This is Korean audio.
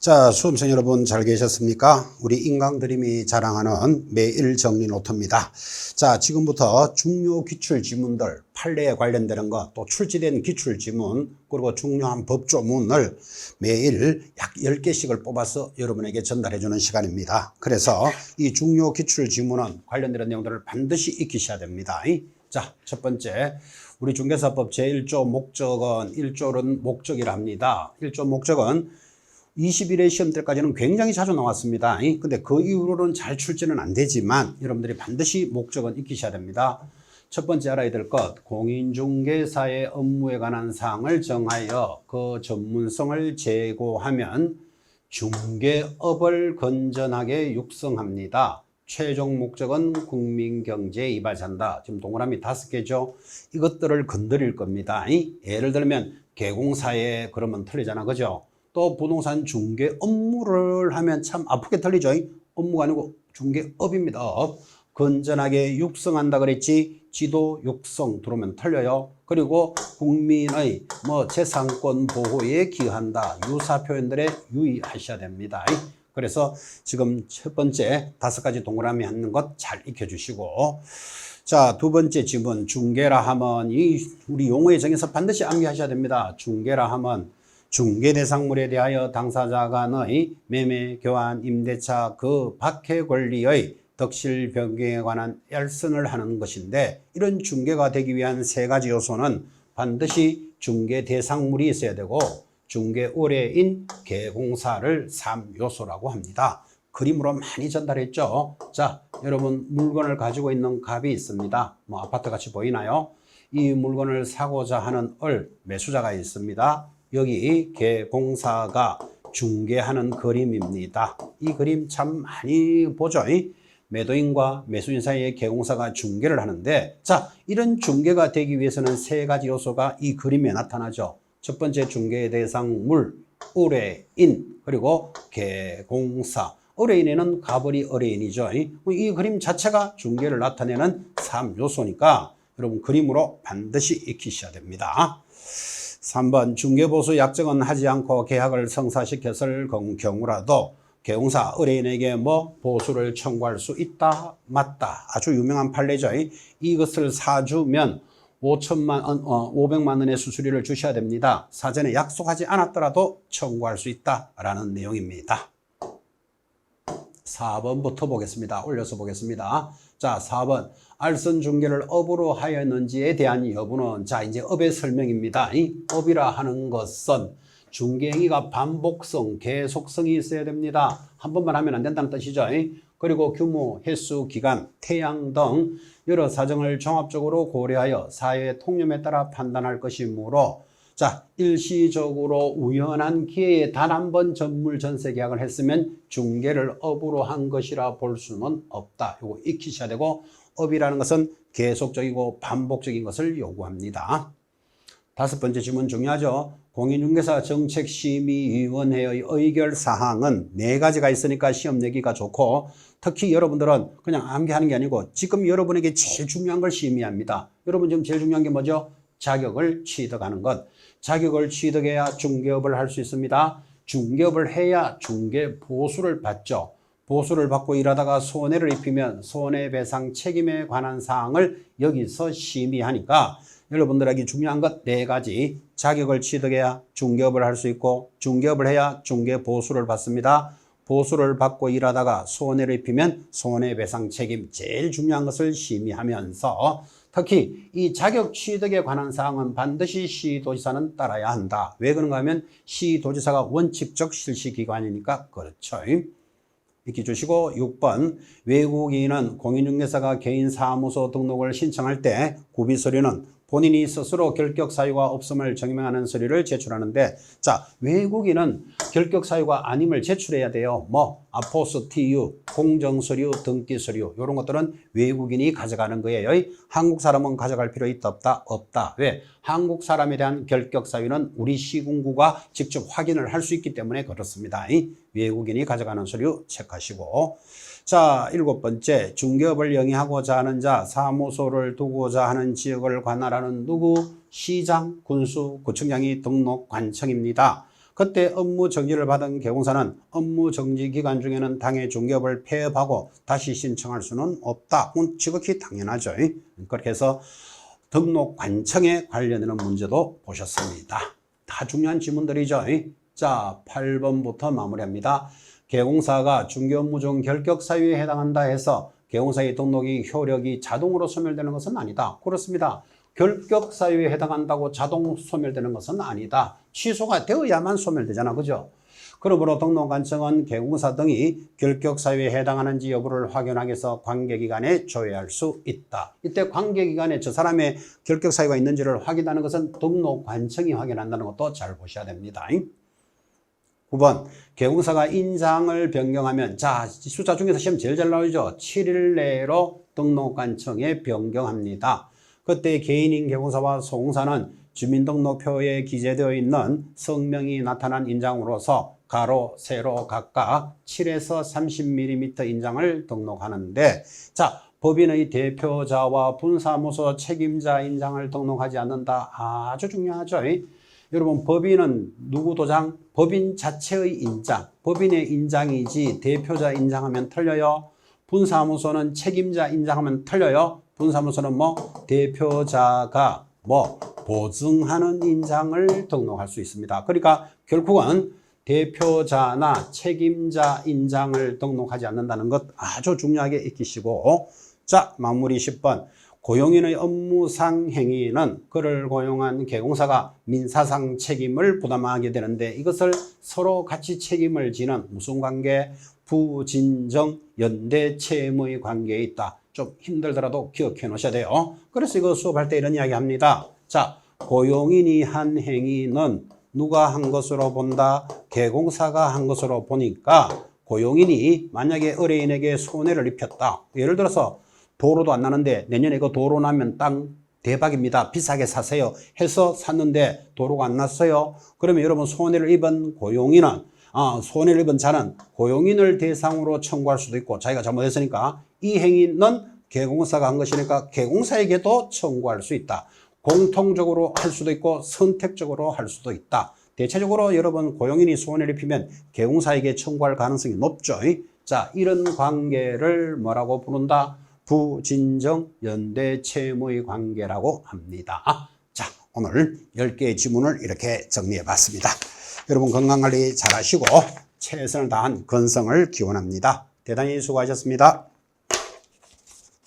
자, 수험생 여러분 잘 계셨습니까? 우리 인강드림이 자랑하는 매일 정리 노트입니다. 자, 지금부터 중요 기출 지문들, 판례에 관련되는 것, 또 출제된 기출 지문, 그리고 중요한 법조문을 매일 약 10개씩을 뽑아서 여러분에게 전달해 주는 시간입니다. 그래서 이 중요 기출 지문은 관련되는 내용들을 반드시 익히셔야 됩니다. 자, 첫 번째. 우리 중개사법 제1조 목적은 1조는 목적이라 합니다. 1조 목적은 21회 시험 때까지는 굉장히 자주 나왔습니다. 근데 그 이후로는 잘 출제는 안 되지만 여러분들이 반드시 목적은 익히셔야 됩니다. 첫 번째 알아야 될 것, 공인중개사의 업무에 관한 사항을 정하여 그 전문성을 제고하면 중개업을 건전하게 육성합니다. 최종 목적은 국민 경제에 이바지한다. 지금 동그라미 다섯 개죠. 이것들을 건드릴 겁니다. 예를 들면 개공사에 그러면 틀리잖아. 그죠? 또 부동산 중개 업무를 하면 참 아프게 틀리죠. 업무가 아니고 중개업입니다. 업. 건전하게 육성한다 그랬지. 지도 육성 들어오면 틀려요. 그리고 국민의 뭐 재산권 보호에 기여한다. 유사 표현들에 유의하셔야 됩니다. 그래서 지금 첫 번째 다섯 가지 동그라미 하는 것 잘 익혀주시고 자, 두 번째 지문 중개라 하면 이 우리 용어의 정에서 반드시 암기하셔야 됩니다. 중개라 하면 중개 대상물에 대하여 당사자 간의 매매, 교환, 임대차 그 박해 권리의 덕실 변경에 관한 열선을 하는 것인데 이런 중개가 되기 위한 세 가지 요소는 반드시 중개 대상물이 있어야 되고 중개 의뢰인 개공사를 3요소라고 합니다. 그림으로 많이 전달했죠. 자, 여러분 물건을 가지고 있는 값이 있습니다. 뭐 아파트 같이 보이나요? 이 물건을 사고자 하는 을 매수자가 있습니다. 여기 개공사가 중개하는 그림입니다. 이 그림 참 많이 보죠. 매도인과 매수인 사이에 개공사가 중개를 하는데 자 이런 중개가 되기 위해서는 세 가지 요소가 이 그림에 나타나죠. 첫 번째 중개 대상 물, 의뢰인, 그리고 개공사. 의뢰인에는 가버리 의뢰인이죠. 이 그림 자체가 중개를 나타내는 3요소니까 여러분 그림으로 반드시 익히셔야 됩니다. 3번 중개보수 약정은 하지 않고 계약을 성사시켰을 경우라도 개공사 의뢰인에게 뭐 보수를 청구할 수 있다 맞다. 아주 유명한 판례죠. 이것을 사주면 5천만 원, 어, 500만 원의 수수료를 주셔야 됩니다. 사전에 약속하지 않았더라도 청구할 수 있다라는 내용입니다. 4번부터 보겠습니다. 올려서 보겠습니다 자 4번 알선 중개를 업으로 하였는지에 대한 여부는 자 이제 업의 설명입니다 이 업이라 하는 것은 중개행위가 반복성, 계속성이 있어야 됩니다. 한 번만 하면 안 된다는 뜻이죠. 그리고 규모, 횟수, 기간, 태양 등 여러 사정을 종합적으로 고려하여 사회의 통념에 따라 판단할 것이므로 자 일시적으로 우연한 기회에 단 한 번 전물 전세 계약을 했으면 중개를 업으로 한 것이라 볼 수는 없다. 이거 익히셔야 되고 업이라는 것은 계속적이고 반복적인 것을 요구합니다. 다섯 번째 질문 중요하죠. 공인중개사 정책심의위원회의 의결 사항은 네 가지가 있으니까 시험 내기가 좋고 특히 여러분들은 그냥 암기하는 게 아니고 지금 여러분에게 제일 중요한 걸 심의합니다. 여러분 지금 제일 중요한 게 뭐죠? 자격을 취득하는 것. 자격을 취득해야 중개업을 할 수 있습니다. 중개업을 해야 중개 보수를 받죠. 보수를 받고 일하다가 손해를 입히면 손해배상 책임에 관한 사항을 여기서 심의하니까 여러분들에게 중요한 것 네 가지 자격을 취득해야 중개업을 할 수 있고 중개업을 해야 중개 보수를 받습니다. 보수를 받고 일하다가 손해를 입히면 손해배상 책임 제일 중요한 것을 심의하면서 특히 이 자격 취득에 관한 사항은 반드시 시도지사는 따라야 한다. 왜 그런가 하면 시도지사가 원칙적 실시기관이니까 그렇죠. 익히 주시고 6번 외국인은 공인중개사가 개인 사무소 등록을 신청할 때 구비 서류는 본인이 스스로 결격 사유가 없음을 증명하는 서류를 제출하는데 자 외국인은 결격 사유가 아님을 제출해야 돼요. 뭐 아포스티유, 공정 서류, 등기 서류 이런 것들은 외국인이 가져가는 거예요. 한국 사람은 가져갈 필요 있다 없다? 없다. 왜? 한국 사람에 대한 결격 사유는 우리 시군구가 직접 확인을 할 수 있기 때문에 그렇습니다. 외국인이 가져가는 서류 체크하시고 자, 일곱 번째, 중개업을 영위하고자 하는 자, 사무소를 두고자 하는 지역을 관할하는 누구? 시장, 군수, 구청장이 등록 관청입니다. 그때 업무 정지를 받은 개공사는 업무 정지 기간 중에는 당해 중개업을 폐업하고 다시 신청할 수는 없다. 그건 지극히 당연하죠. 그렇게 해서 등록 관청에 관련되는 문제도 보셨습니다. 다 중요한 지문들이죠. 자, 8번부터 마무리합니다. 개공사가 중개업무 중 결격 사유에 해당한다 해서 개공사의 등록이 효력이 자동으로 소멸되는 것은 아니다. 그렇습니다. 결격 사유에 해당한다고 자동 소멸되는 것은 아니다. 취소가 되어야만 소멸되잖아. 그죠? 그러므로 등록관청은 개공사 등이 결격 사유에 해당하는지 여부를 확인하기 위해서 관계기관에 조회할 수 있다. 이때 관계기관에 저 사람의 결격 사유가 있는지를 확인하는 것은 등록관청이 확인한다는 것도 잘 보셔야 됩니다. 9번 개공사가 인장을 변경하면 자 숫자 중에서 시험 제일 잘 나오죠. 7일 내로 등록관청에 변경합니다. 그때 개인인 개공사와 소공사는 주민등록표에 기재되어 있는 성명이 나타난 인장으로서 가로, 세로 각각 7에서 30mm 인장을 등록하는데 자 법인의 대표자와 분사무소 책임자 인장을 등록하지 않는다. 아주 중요하죠. 여러분 법인은 누구 도장? 법인 자체의 인장. 법인의 인장이지 대표자 인장하면 틀려요. 분사무소는 책임자 인장하면 틀려요. 분사무소는 뭐 대표자가 뭐 보증하는 인장을 등록할 수 있습니다. 그러니까 결국은 대표자나 책임자 인장을 등록하지 않는다는 것 아주 중요하게 익히시고 자 마무리 10번 고용인의 업무상 행위는 그를 고용한 개공사가 민사상 책임을 부담하게 되는데 이것을 서로 같이 책임을 지는 무슨 관계? 부진정 연대 채무의 관계에 있다. 좀 힘들더라도 기억해 놓으셔야 돼요. 그래서 이거 수업할 때 이런 이야기 합니다. 자, 고용인이 한 행위는 누가 한 것으로 본다? 개공사가 한 것으로 보니까 고용인이 만약에 의뢰인에게 손해를 입혔다. 예를 들어서 도로도 안 나는데 내년에 이거 도로 나면 땅 대박입니다. 비싸게 사세요. 해서 샀는데 도로가 안 났어요. 그러면 여러분 손해를 입은 고용인은 아, 손해를 입은 자는 고용인을 대상으로 청구할 수도 있고 자기가 잘못했으니까 이 행위는 개공사가 한 것이니까 개공사에게도 청구할 수 있다. 공통적으로 할 수도 있고 선택적으로 할 수도 있다. 대체적으로 여러분 고용인이 손해를 입히면 개공사에게 청구할 가능성이 높죠. 자, 이런 관계를 뭐라고 부른다? 부진정 연대 채무의 관계라고 합니다. 아, 자, 오늘 10개의 지문을 이렇게 정리해 봤습니다. 여러분 건강관리 잘 하시고 최선을 다한 건성을 기원합니다. 대단히 수고하셨습니다.